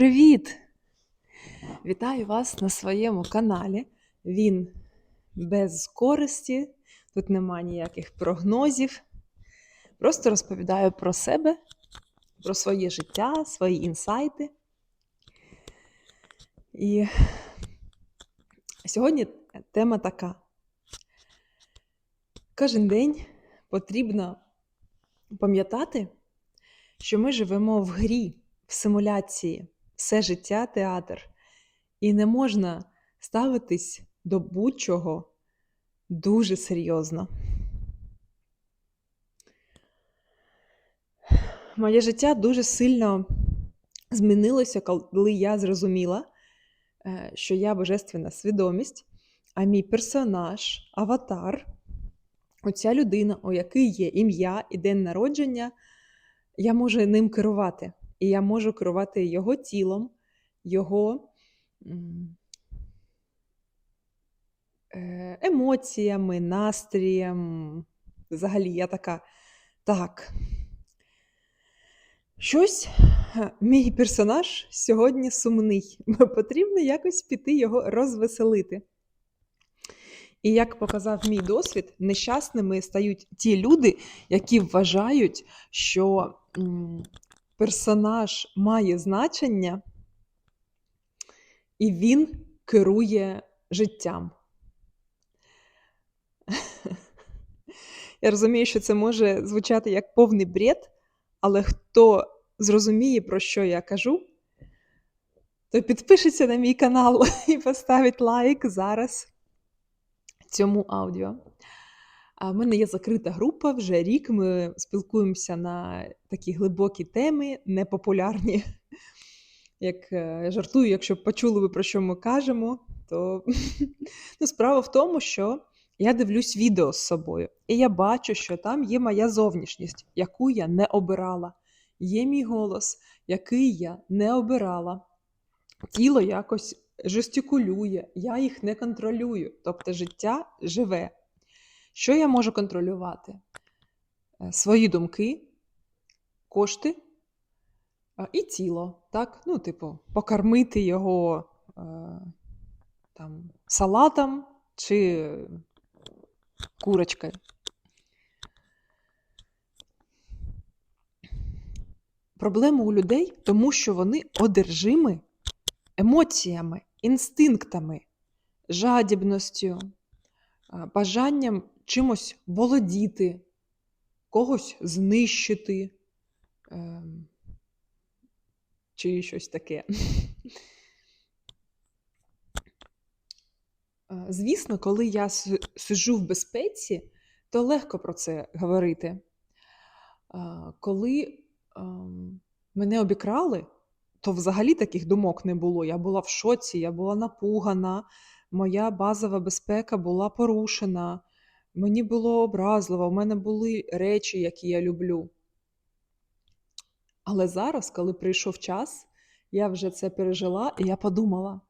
Привіт! Вітаю вас на своєму каналі. Він без користі, тут нема ніяких прогнозів. Просто розповідаю про себе, про своє життя, свої інсайти. І сьогодні тема така: кожен день потрібно пам'ятати, що ми живемо в грі, в симуляції, все життя театр. І не можна ставитись до будь-чого дуже серйозно. Моє життя дуже сильно змінилося, коли я зрозуміла, е, що я божественна свідомість, а мій персонаж, аватар, оця людина, у якій є ім'я і день народження, я можу ним керувати. І я можу керувати його тілом, його е, емоціями, настрієм. Взагалі, я така, так. Щось мій персонаж сьогодні сумний. Потрібно якось піти його розвеселити. І як показав мій досвід, нещасними стають ті люди, які вважають, що персонаж має значення, і він керує життям. Я розумію, що це може звучати як повний бред, але хто зрозуміє, про що я кажу, то підпишеться на мій канал і поставить лайк зараз цьому аудіо. А в мене є закрита група вже рік. Ми спілкуємося на такі глибокі теми, непопулярні. Як е, жартую, якщо почули ви про що ми кажемо, то ну, справа в тому, що я дивлюсь відео з собою, і я бачу, що там є моя зовнішність, яку я не обирала. Є мій голос, який я не обирала. Тіло якось жестикулює, я їх не контролюю. Тобто життя живе. Що я можу контролювати? Е, Свої думки, кошти е, і тіло. Так? Ну, типу, покормити його е, там, салатом чи курочкою. Проблема у людей, тому що вони одержимі емоціями, інстинктами, жадібністю, бажанням чимось володіти, когось знищити ем, чи щось таке. Е, Звісно, коли я с- сиджу в безпеці, то легко про це говорити. Коли ем, мене обікрали, то взагалі таких думок не було. Я була в шоці, я була напугана, моя базова безпека була порушена, мені було образливо, в мене були речі, які я люблю. Але зараз, коли прийшов час, я вже це пережила, і я подумала: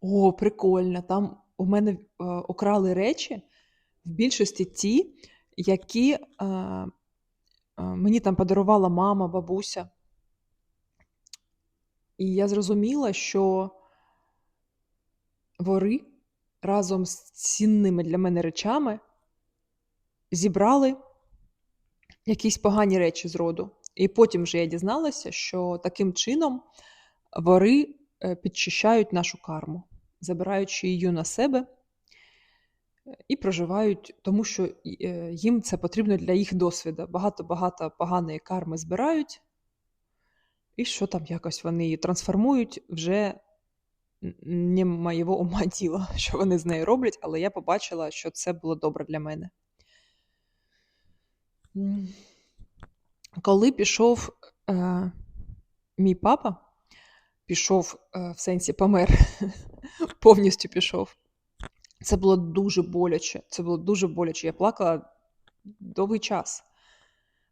о, прикольно, там у мене е, украли речі, в більшості ті, які е, е, мені там подарувала мама, бабуся. І я зрозуміла, що вори разом з цінними для мене речами зібрали якісь погані речі з роду. І потім вже я дізналася, що таким чином вори е, підчищають нашу карму, забираючи її на себе е, і проживають, тому що е, їм це потрібно для їх досвіду. Багато-багато поганої карми збирають, і що там якось вони її трансформують вже не моєго ума діло, що вони з нею роблять, але я побачила, що це було добре для мене. Коли пішов е, мій папа, пішов е, в сенсі помер, повністю пішов. Це було дуже боляче. Це було дуже боляче. Я плакала довгий час.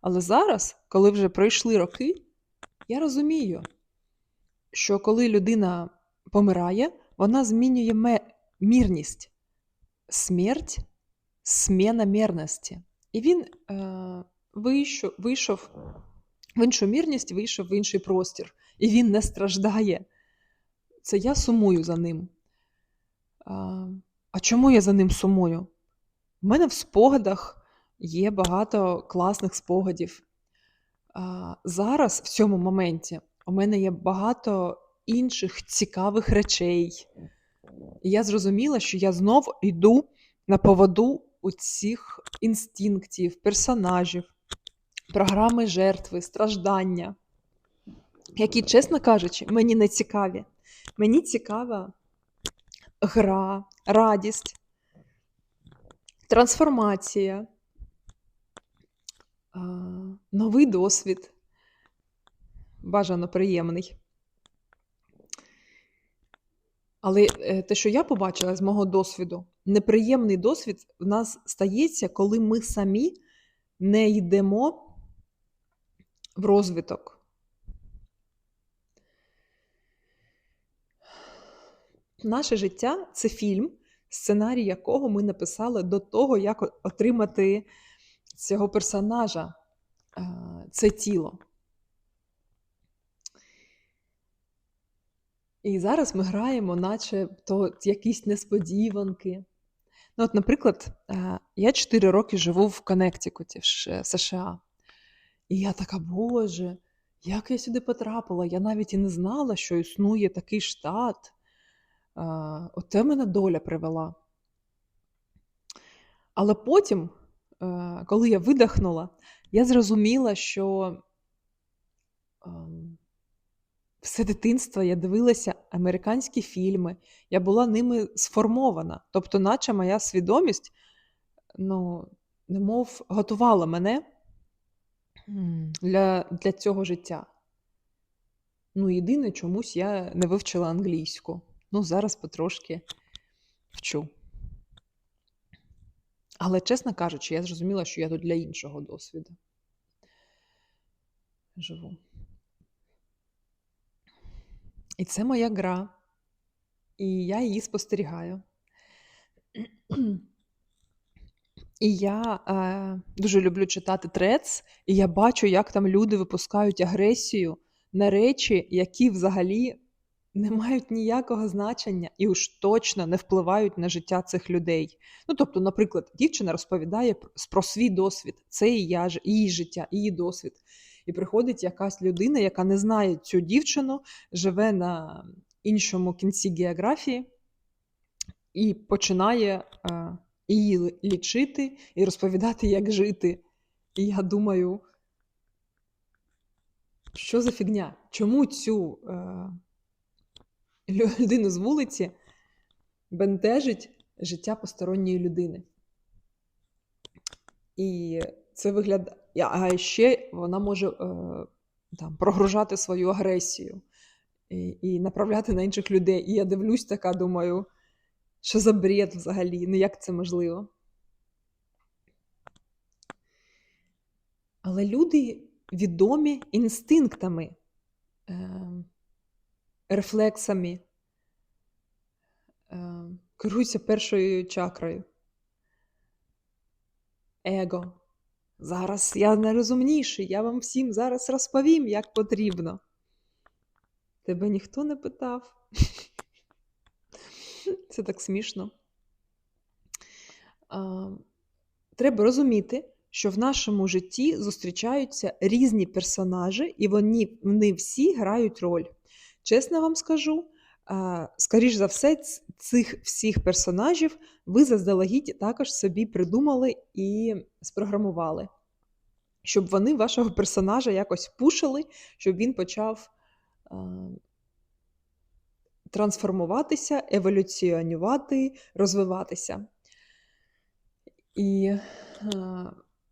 Але зараз, коли вже пройшли роки, я розумію, що коли людина помирає, вона змінює мірність. Смерть зміна мірності. І він е, вийшов, вийшов в іншу мірність, вийшов в інший простір. І він не страждає. це я сумую за ним. А, а чому я за ним сумую? У мене в спогадах є багато класних спогадів. А, зараз, в цьому моменті, у мене є багато інших цікавих речей. І я зрозуміла, що я знов йду на поводу у цих інстинктів, персонажів, програми жертви, страждання, які, чесно кажучи, мені не цікаві. Мені цікава гра, радість, трансформація, новий досвід, бажано приємний. Але е, те, що я побачила з мого досвіду, неприємний досвід в нас стається, коли ми самі не йдемо в розвиток. Наше життя це фільм, сценарій якого ми написали до того, як отримати цього персонажа, е, це тіло. І зараз ми граємо, наче то якісь несподіванки. Ну, от, наприклад, е, я 4 роки живу в Коннектикуті, в США. І я така, Боже, як я сюди потрапила? Я навіть і не знала, що існує такий штат. А, Оте мене доля привела. Але потім, е, коли я видихнула, я зрозуміла, що ем, все дитинство я дивилася американські фільми, я була ними сформована. Тобто, наче моя свідомість, ну, немов готувала мене для, для цього життя. Ну, єдине, чомусь я не вивчила англійську. Ну, зараз потрошки вчу. Але, чесно кажучи, я зрозуміла, що я тут для іншого досвіду живу. І це моя гра. І я її спостерігаю. І я е, дуже люблю читати трец, і я бачу, як там люди випускають агресію на речі, які взагалі не мають ніякого значення і уж точно не впливають на життя цих людей. Ну, тобто, наприклад, дівчина розповідає пр- про свій досвід, це її, ж- її життя, її досвід. І приходить якась людина, яка не знає цю дівчину, живе на іншому кінці географії і починає е, її лічити і розповідати, як жити. І я думаю, що за фігня? Чому цю е, людину з вулиці бентежить життя посторонньої людини? І це виглядає. А ще вона може е, там, прогружати свою агресію і, і направляти на інших людей. І я дивлюсь така, думаю, що за бред взагалі? Ну як це можливо? Але люди відомі інстинктами, е, рефлексами, е, керуються першою чакраю. Его. Зараз я найрозумніший, я вам всім зараз розповім, як потрібно. Тебе ніхто не питав. Це так смішно. Треба розуміти, що в нашому житті зустрічаються різні персонажі, і вони, вони всі грають роль. Чесно вам скажу, а, скоріш за все, цих всіх персонажів ви заздалегідь також собі придумали і спрограмували, щоб вони вашого персонажа якось пушили, щоб він почав трансформуватися, еволюціонувати, розвиватися. І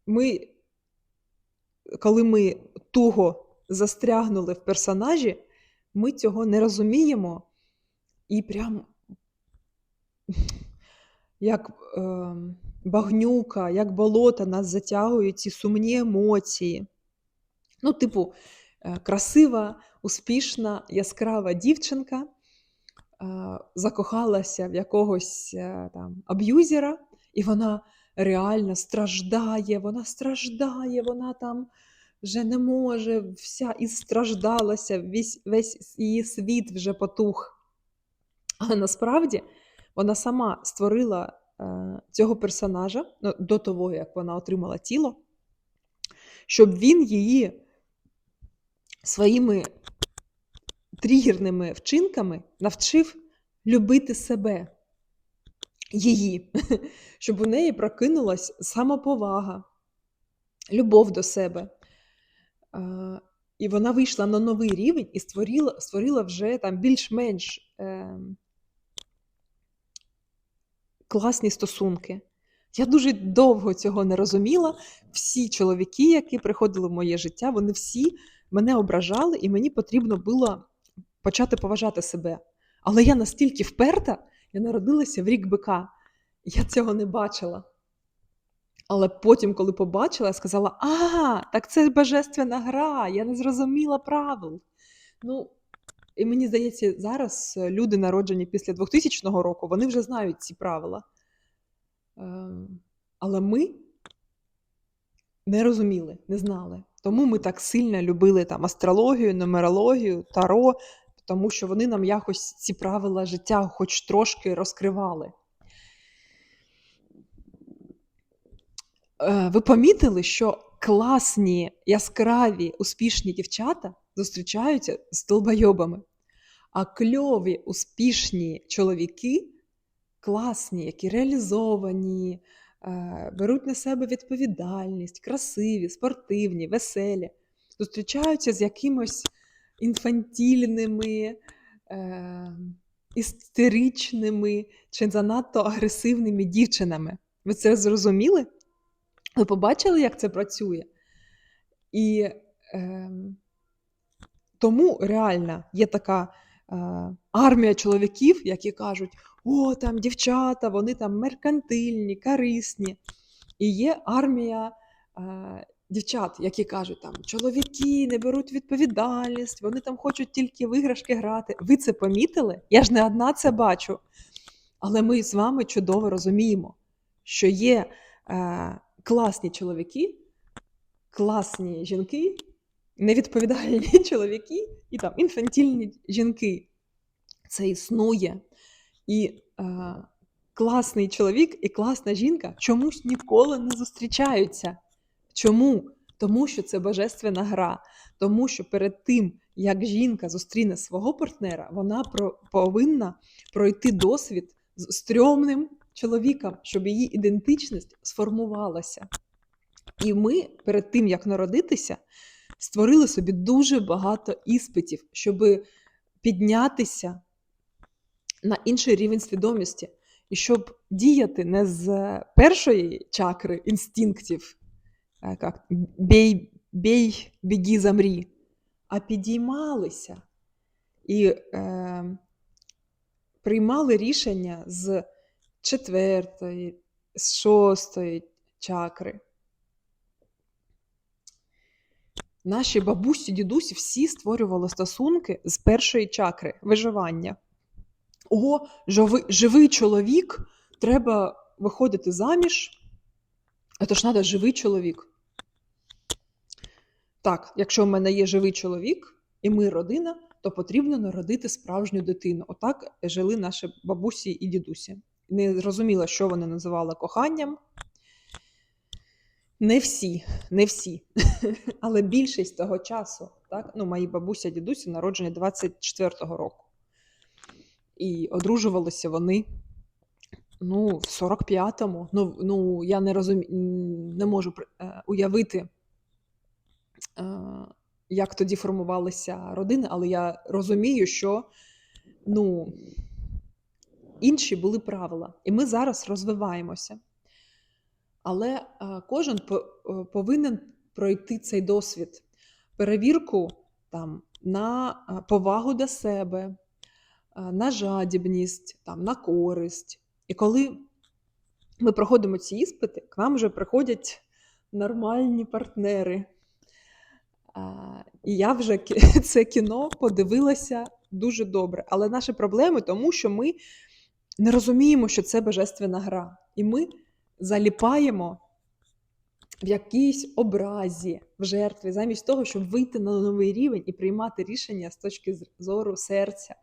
ми, коли ми туго застрягнули в персонажі, ми цього не розуміємо і прям як е, багнюка, як болото нас затягують ці сумні емоції. Ну, типу, е, красива, успішна, яскрава дівчинка е, закохалася в якогось е, там аб'юзера, і вона реально страждає, вона страждає, вона там вже не може, вся і страждалася, весь, весь її світ вже потух. Але насправді вона сама створила е, цього персонажа ну, до того, як вона отримала тіло, щоб він її своїми тригерними вчинками навчив любити себе, її, щоб у неї прокинулась самоповага, любов до себе. Е, І вона вийшла на новий рівень і створила, створила вже там більш-менш е, класні стосунки. Я дуже довго цього не розуміла. Всі чоловіки, які приходили в моє життя, вони всі мене ображали, і мені потрібно було почати поважати себе. Але я настільки вперта, я народилася в рік бика. Я цього не бачила. Але потім, коли побачила, я сказала: А, так це божественна гра, я не зрозуміла правил. Ну, і мені здається, зараз е, люди, народжені після 2000 року, вони вже знають ці правила. Ем, Але ми не розуміли, не знали. Тому ми так сильно любили там астрологію, нумерологію, таро, тому що вони нам якось ці правила життя хоч трошки розкривали. Е, Ви помітили, що класні, яскраві, успішні дівчата зустрічаються з долбойобами, а кльові, успішні чоловіки, класні, які реалізовані, е, беруть на себе відповідальність, красиві, спортивні, веселі, зустрічаються з якимось інфантільними, е, істеричними чи занадто агресивними дівчинами. Ви це зрозуміли? Ви побачили, як це працює? І е, тому реально є така е, армія чоловіків, які кажуть: о, там дівчата, вони там меркантильні, корисні. І є армія е, дівчат, які кажуть, там чоловіки не беруть відповідальність, вони там хочуть тільки в іграшки грати. Ви це помітили? Я ж не одна це бачу. Але ми з вами чудово розуміємо, що є е, класні чоловіки, класні жінки, невідповідальні чоловіки і там інфантільні жінки. Це існує. І е, класний чоловік і класна жінка чомусь ніколи не зустрічаються. Чому? Тому що це божественна гра. Тому що перед тим, як жінка зустріне свого партнера, вона про, повинна пройти досвід з стрьомним чоловіком, щоб її ідентичність сформувалася. І ми перед тим, як народитися, створили собі дуже багато іспитів, щоб піднятися на інший рівень свідомості. І щоб діяти не з першої чакри інстинктів, е, як бій, бій, бігі, замрі, а підіймалися і е, приймали рішення з четвертої, з шостої чакри. Наші бабусі, дідусі всі створювали стосунки з першої чакри виживання. О, живий, живий чоловік, треба виходити заміж. Це ж треба живий чоловік. Так, якщо в мене є живий чоловік і ми родина, то потрібно народити справжню дитину. Отак жили наші бабусі і дідусі. Не зрозуміла, що вони називали коханням. Не всі, не всі, але більшість того часу, так? Ну, мої бабуся дідусі народжені 24-го року. І одружувалися вони ну, в 45-му. Ну, ну я не розумію, не можу е, уявити, е, як тоді формувалися родини, але я розумію, що ну, інші були правила. І ми зараз розвиваємося. Але е, кожен повинен пройти цей досвід, перевірку там, на е, повагу до себе, е, на жадібність, там, на користь. І коли ми проходимо ці іспити, к нам вже приходять нормальні партнери. І я вже це кіно подивилася дуже добре. Але наші проблеми тому, що ми не розуміємо, що це божественна гра. І ми заліпаємо в якійсь образі, в жертві, замість того, щоб вийти на новий рівень і приймати рішення з точки зору серця,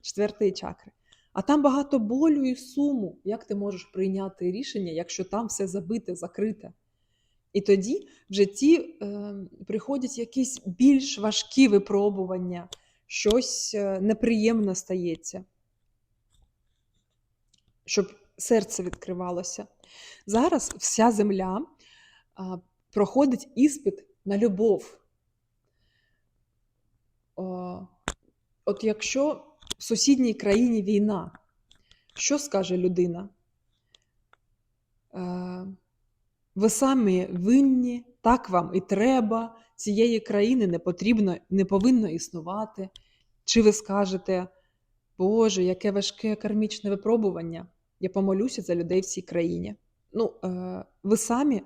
четвертої чакри. А там багато болю і суму. Як ти можеш прийняти рішення, якщо там все забите, закрите? І тоді в житті е, приходять якісь більш важкі випробування, щось е, неприємне стається, щоб серце відкривалося. Зараз вся земля проходить іспит на любов. От якщо в сусідній країні війна, що скаже людина? Е, ви самі винні, так вам і треба, цієї країни не потрібно, не повинно існувати. Чи ви скажете, Боже, яке важке кармічне випробування? Я помолюся за людей в цій країні. Ну, е, ви самі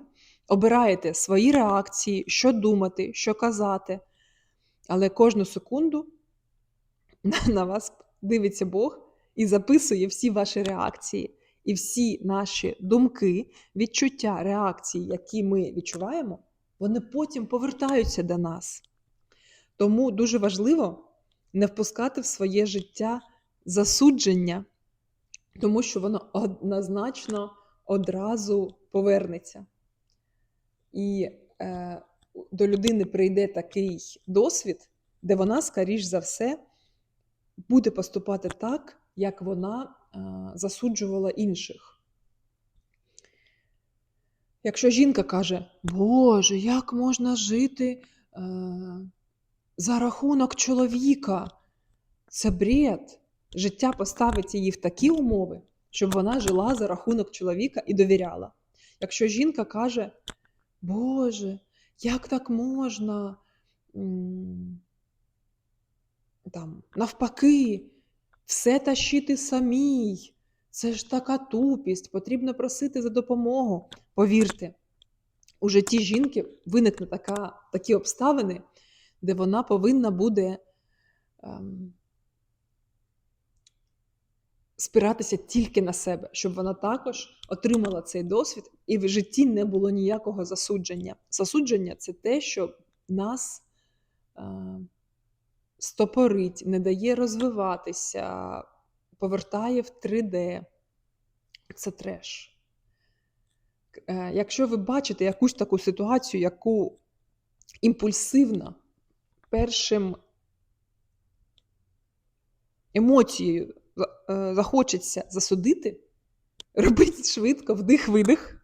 обираєте свої реакції, що думати, що казати, але кожну секунду на вас дивиться Бог і записує всі ваші реакції. І всі наші думки, відчуття, реакції, які ми відчуваємо, вони потім повертаються до нас. Тому дуже важливо не впускати в своє життя засудження, тому що воно однозначно одразу повернеться. І е, до людини прийде такий досвід, де вона, скоріш за все, буде поступати так, як вона е, засуджувала інших. Якщо жінка каже, Боже, як можна жити е, за рахунок чоловіка? Це бред. Життя поставить її в такі умови, щоб вона жила за рахунок чоловіка і довіряла. Якщо жінка каже, Боже, як так можна? Там, Навпаки, все тащити самій. Це ж така тупість, потрібно просити за допомогу. Повірте, у житті жінки виникне така, такі обставини, де вона повинна буде ем, спиратися тільки на себе, щоб вона також отримала цей досвід, і в житті не було ніякого засудження. Засудження це те, що нас е, стопорить, не дає розвиватися, повертає в 3D. Це треш. Е, якщо ви бачите якусь таку ситуацію, яку імпульсивно першим емоцією захочеться засудити, робіть швидко вдих-видих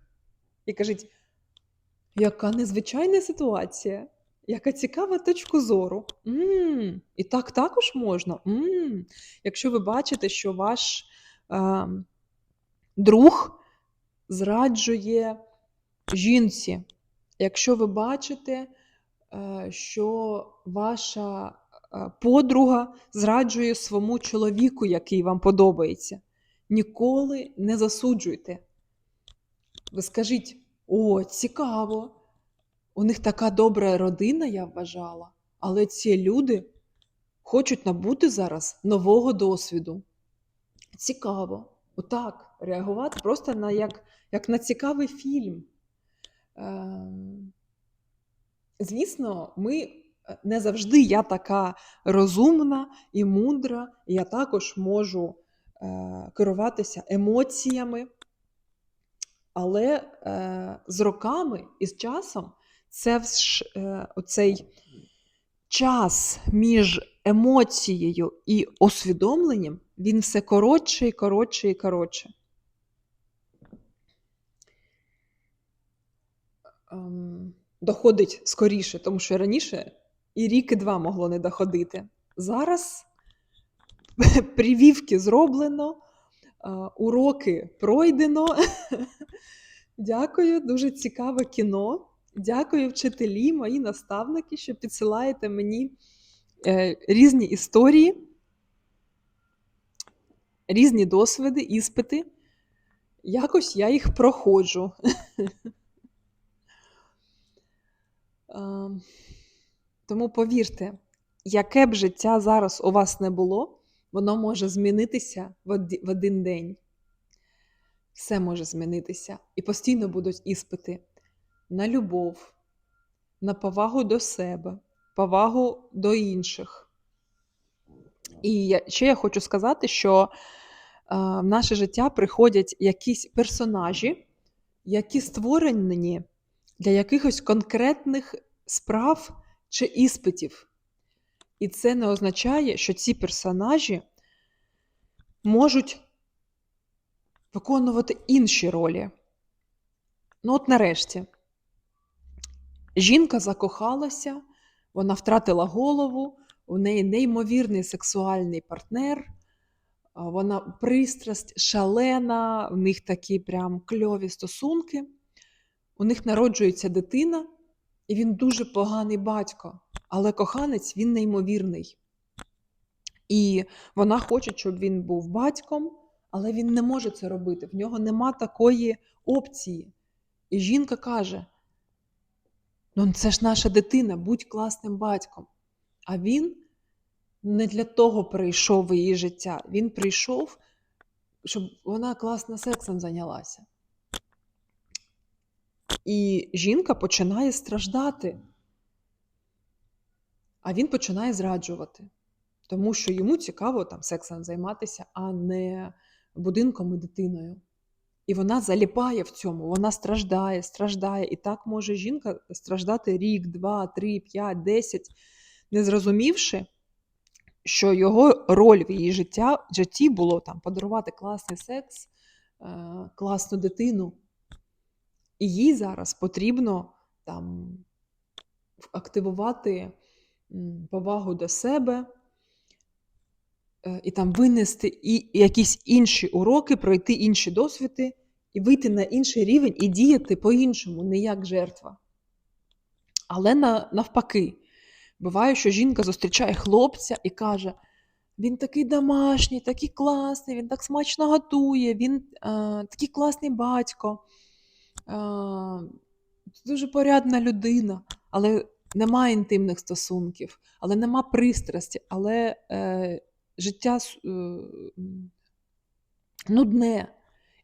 і кажіть, яка незвичайна ситуація, яка цікава точка зору. М-м, І так також можна. М-м. Якщо ви бачите, що ваш е, друг зраджує жінці, якщо ви бачите, е, що ваша е, подруга зраджує своєму чоловіку, який вам подобається, ніколи не засуджуйте. Ви скажіть: о, цікаво! У них така добра родина, я вважала, але ці люди хочуть набути зараз нового досвіду. Цікаво. Отак реагувати просто на як, як на цікавий фільм. Е, Звісно, ми не завжди я така розумна і мудра, я також можу е, керуватися емоціями. Але е, з роками і з часом це е, оцей час між емоцією і усвідомленням, він все коротше і коротше і коротше. Ем, доходить скоріше, тому що раніше і рік, і два могло не доходити. Зараз привівки зроблено, уроки пройдено. Дякую, дуже цікаве кіно. Дякую, вчителі, мої наставники, що підсилаєте мені е, різні історії, різні досвіди, іспити. Якось я їх проходжу. Тому повірте, яке б життя зараз у вас не було, воно може змінитися в один день. Все може змінитися. І постійно будуть іспити на любов, на повагу до себе, повагу до інших. І ще я хочу сказати, що в наше життя приходять якісь персонажі, які створені для якихось конкретних справ чи іспитів. І це не означає, що ці персонажі можуть виконувати інші ролі. Ну, от нарешті, жінка закохалася, вона втратила голову, у неї неймовірний сексуальний партнер, вона пристрасть, шалена, в них такі прям кльові стосунки. У них народжується дитина, і він дуже поганий батько, але коханець він неймовірний. І вона хоче, щоб він був батьком, але він не може це робити. В нього нема такої опції. І жінка каже: ну це ж наша дитина, будь класним батьком. А він не для того прийшов в її життя. Він прийшов, щоб вона класно сексом зайнялася. І жінка починає страждати, а він починає зраджувати, тому що йому цікаво там сексом займатися, а не будинком і дитиною. І вона заліпає в цьому, вона страждає, страждає. І так може жінка страждати рік, два, три, п'ять, десять, не зрозумівши, що його роль в її життя, житті було там подарувати класний секс, е, класну дитину. І їй зараз потрібно там активувати повагу до себе е, і там винести і якісь інші уроки, пройти інші досвіди і вийти на інший рівень і діяти по-іншому, не як жертва. Але на, навпаки, буває, що жінка зустрічає хлопця і каже: він такий домашній, такий класний, він так смачно готує, він е, такий класний батько, дуже порядна людина, але нема інтимних стосунків, але нема пристрасті, але е, життя е, нудне.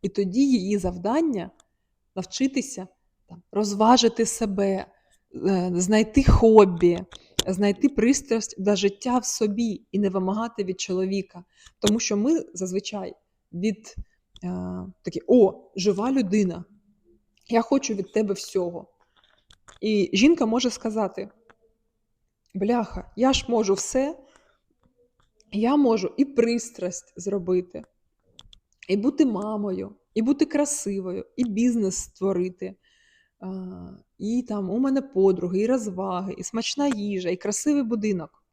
І тоді її завдання навчитися там, розважити себе, е, знайти хобі, знайти пристрасть до життя в собі і не вимагати від чоловіка. Тому що ми зазвичай від е, такі, о, жива людина, я хочу від тебе всього. І жінка може сказати: бляха, я ж можу все, я можу і пристрасть зробити і бути мамою, і бути красивою, і бізнес створити. І там у мене подруги, і розваги, і смачна їжа, і красивий будинок.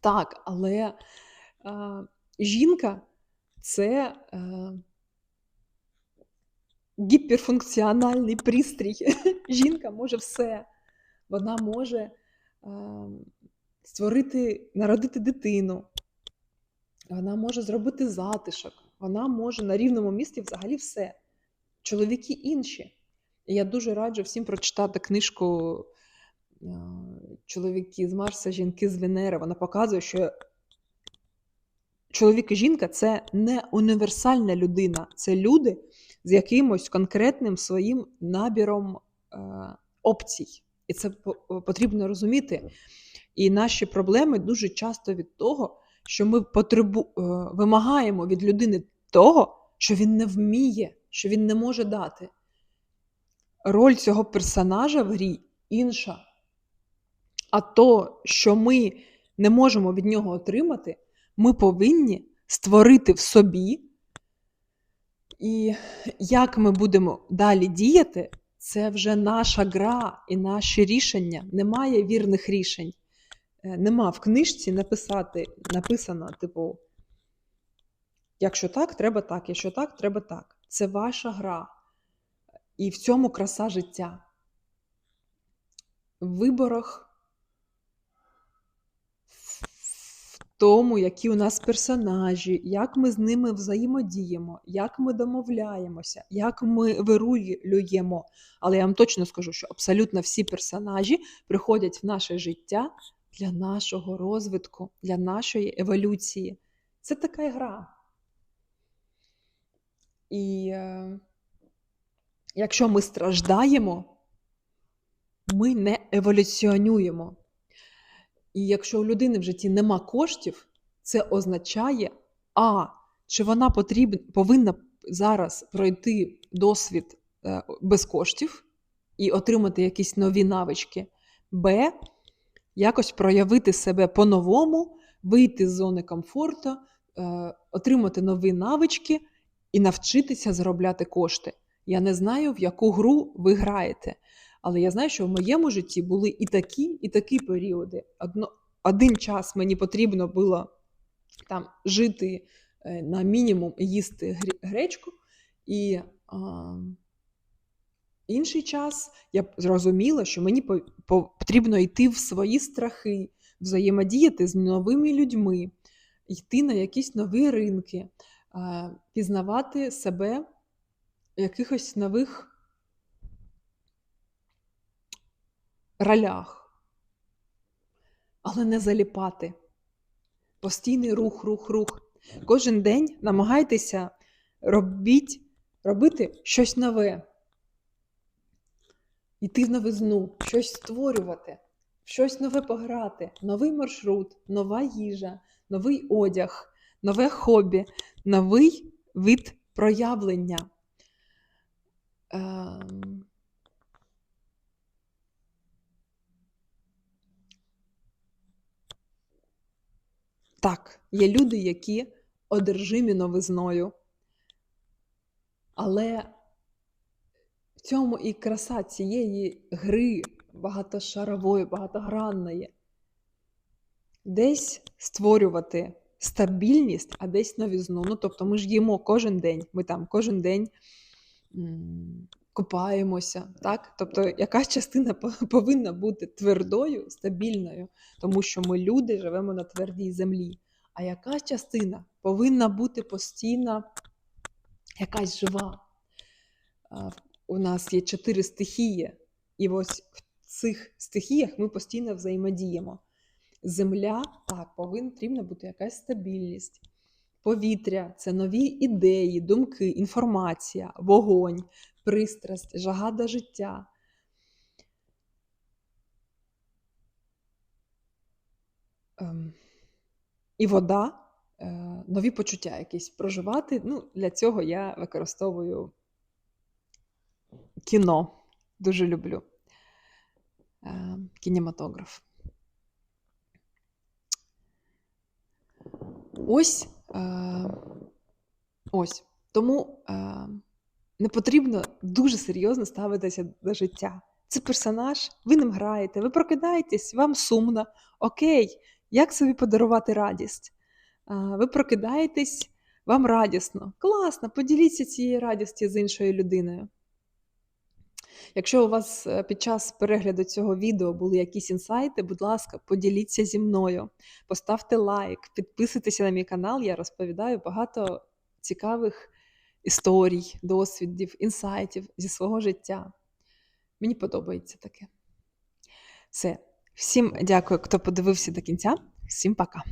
Так, але а, жінка це а, гіперфункціональний пристрій. Жінка може все. Вона може створити, народити дитину, вона може зробити затишок вона може на рівному місці взагалі все. Чоловіки інші. І я дуже раджу всім прочитати книжку Чоловіки з Марса, жінки з Венери. Вона показує, що чоловік і жінка це не універсальна людина, це люди з якимось конкретним своїм набіром е, опцій. І це потрібно розуміти. І наші проблеми дуже часто від того, що ми потребу... Е, вимагаємо від людини того, що він не вміє, що він не може дати. Роль цього персонажа в грі інша. А то, що ми не можемо від нього отримати, ми повинні створити в собі. І як ми будемо далі діяти, це вже наша гра і наші рішення. Немає вірних рішень. Е, нема в книжці написати, написано, типу, якщо так, треба так, якщо так, треба так. Це ваша гра. І в цьому краса життя. В виборах, тому, які у нас персонажі, як ми з ними взаємодіємо, як ми домовляємося, як ми вирулюємо. Але я вам точно скажу, що абсолютно всі персонажі приходять в наше життя для нашого розвитку, для нашої еволюції. Це така гра. І е, якщо ми страждаємо, ми не еволюціонуємо. І якщо у людини в житті нема коштів, це означає, а, чи вона потрібна, повинна зараз пройти досвід е, без коштів і отримати якісь нові навички. Б. Якось проявити себе по-новому, вийти з зони комфорту, е, отримати нові навички і навчитися заробляти кошти. Я не знаю, в яку гру ви граєте, але я знаю, що в моєму житті були і такі, і такі періоди. Одно, один час мені потрібно було там жити е, на мінімум їсти гречку, і а, інший час я зрозуміла, що мені по- по- потрібно йти в свої страхи, взаємодіяти з новими людьми, йти на якісь нові ринки, а, пізнавати себе якихось нових ролях, але не заліпати. Постійний рух, рух, рух. Кожен день намагайтеся робіть, робити щось нове, йти в новизну, щось створювати, щось нове пограти, новий маршрут, нова їжа, новий одяг, нове хобі, новий вид проявлення. Ем, Так, є люди, які одержимі новизною. Але в цьому і краса цієї гри багатошарової, багатогранної. Десь створювати стабільність, а десь новізну. Ну, тобто ми ж їмо кожен день, ми там кожен день купаємося. Так? Тобто якась частина повинна бути твердою, стабільною, тому що ми люди живемо на твердій землі. А якась частина повинна бути постійно якась жива. У нас є чотири стихії, і ось в цих стихіях ми постійно взаємодіємо. Земля так, повинна бути якась стабільність. Повітря це нові ідеї, думки, інформація, вогонь, пристрасть, жага до життя. Ем, і вода, е, нові почуття якісь проживати. Ну, для цього я використовую кіно. Дуже люблю е, кінематограф. Ось, е, ось. Тому не потрібно дуже серйозно ставитися до життя. Це персонаж, ви ним граєте, ви прокидаєтесь, вам сумно. Окей, як собі подарувати радість? Ви прокидаєтесь, вам радісно. Класно, поділіться цією радістю з іншою людиною. Якщо у вас е, під час перегляду цього відео були якісь інсайти, будь ласка, поділіться зі мною, поставте лайк, підписуйтеся на мій канал. Я розповідаю багато цікавих історій, досвідів, інсайтів зі свого життя. Мені подобається таке. Все. Всім дякую, хто подивився до кінця. Всім пока.